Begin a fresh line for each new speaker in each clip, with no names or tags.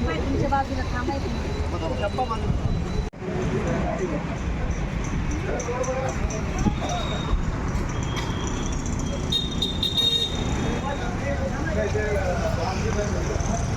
तुमच्या बाजूला थांबायचं Thank you.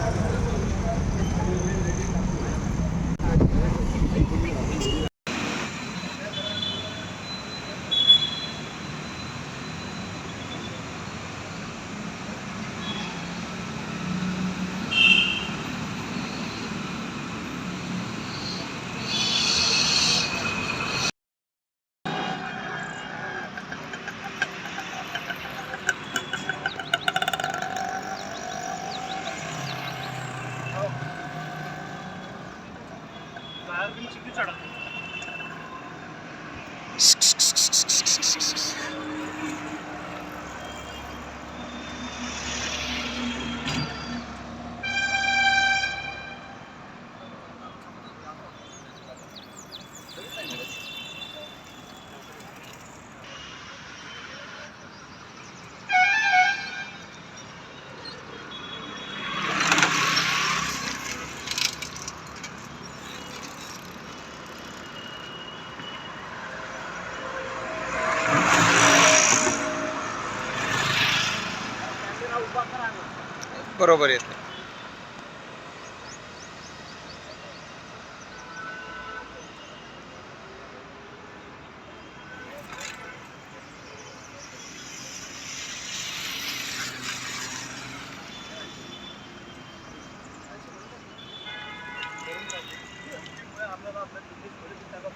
बरोबर येत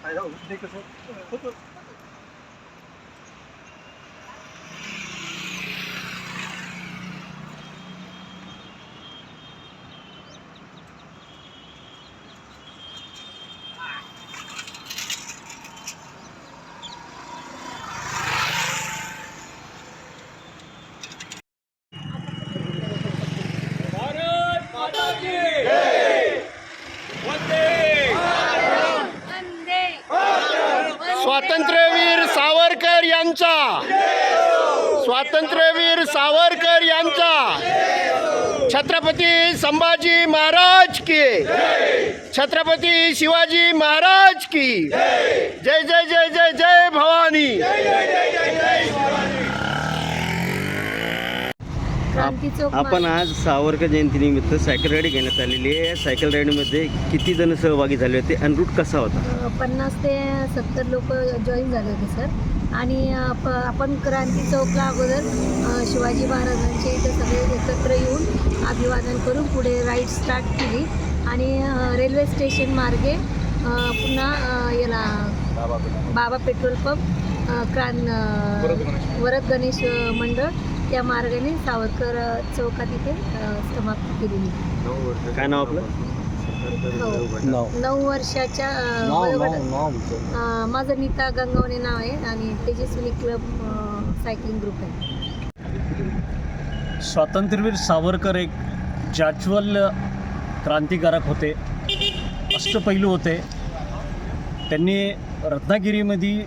फायदा होतो
स्वातंत्र्यवीर सावरकर यांचा. स्वातंत्र्यवीर सावरकर यांचा. छत्रपती संभाजी महाराज की. छत्रपती शिवाजी महाराज की. जय जय जय जय जय भवानी
क्रांती चौक
आपण आज सावरकर जयंतीनिमित्त सायकल राईड घेण्यात आलेली आहे. सायकल राईडमध्ये किती जण सहभागी झाले होते आणि रूट कसा होता?
पन्नास ते सत्तर लोक जॉईन झाले होते सर आणि आपण क्रांती चौकला अगोदर शिवाजी महाराजांचे इथं सगळे एकत्र येऊन अभिवादन करून पुढे राईड स्टार्ट केली. आणि रेल्वे स्टेशन मार्गे पुन्हा याला बाबा पेट्रोल पंप अ, वरद गणेश. मंडळ त्या मार्गाने सावरकर चौकात इथे समाप्त केलेली
काय नाव आपलं?
हो. नऊ वर्षाच्या माझं नीता गंगवणे नाव आहे आणि तेजस्विनी क्लब सायकलिंग ग्रुप आहे.
स्वातंत्र्यवीर सावरकर एक जाज्वल्य क्रांतिकारक होते अष्टपैलू होते. त्यांनी रत्नागिरीमध्ये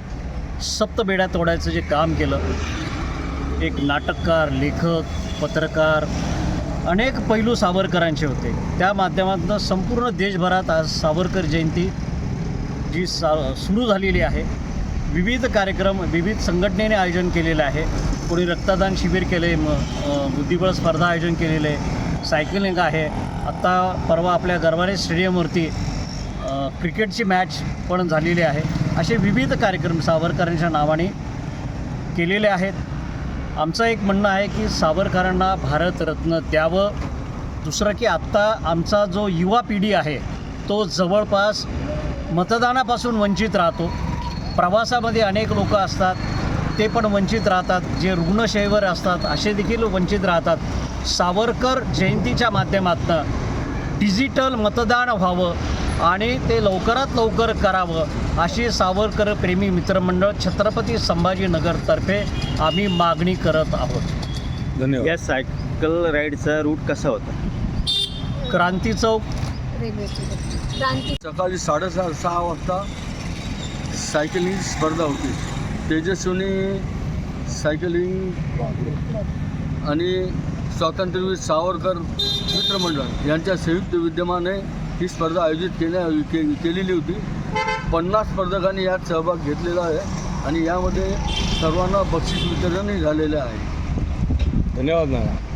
सप्तबेड्या तोडायचं जे काम केलं एक नाटककार लेखक पत्रकार अनेक पैलू सावरकरांचे होते. त्या माध्यमातून संपूर्ण देशभरात आज सावरकर जयंती जी सा सुरू झालेली आहे. विविध कार्यक्रम विविध संघटनेने आयोजन केलेलं आहे. कोणी रक्तदान शिबिर केले म बुद्धिबळ स्पर्धा आयोजन केलेले आहे सायकलिंग आहे. आत्ता परवा आपल्या गरवारे स्टेडियमवरती क्रिकेटची मॅच पण झालेली आहे. असे विविध कार्यक्रम सावरकरांच्या नावाने केलेले आहेत. आमचं एक म्हणणं आहे की सावरकरांना भारतरत्न द्यावं दुसरं की आत्ता आमचा जो युवा पिढी आहे तो जवळपास मतदानापासून वंचित राहतो. प्रवासामध्ये अनेक लोक असतात ते पण वंचित राहतात. जे रुग्णशयवर असतात असे देखील वंचित राहतात. सावरकर जयंतीच्या माध्यमातून डिजिटल मतदान व्हावं आणि ते लवकरात लवकर करावं. अशी सावरकर प्रेमी मित्रमंडळ छत्रपती संभाजीनगरतर्फे आम्ही मागणी करत आहोत.
या सायकल राईडचा रूट कसा होता?
क्रांती चौक.
क्रांती
सकाळी साडेसहा सहा वाजता सायकलिंग स्पर्धा होती. तेजस्विनी सायकलिंग आणि स्वातंत्र्यवीर सावरकर मित्रमंडळ यांच्या संयुक्त विद्यमाने ही स्पर्धा आयोजित केल्या के केलेली होती. पन्नास स्पर्धकांनी यात सहभाग घेतलेला आहे आणि यामध्ये सर्वांना बक्षीस वितरणही झालेलं आहे.
धन्यवाद मॅडम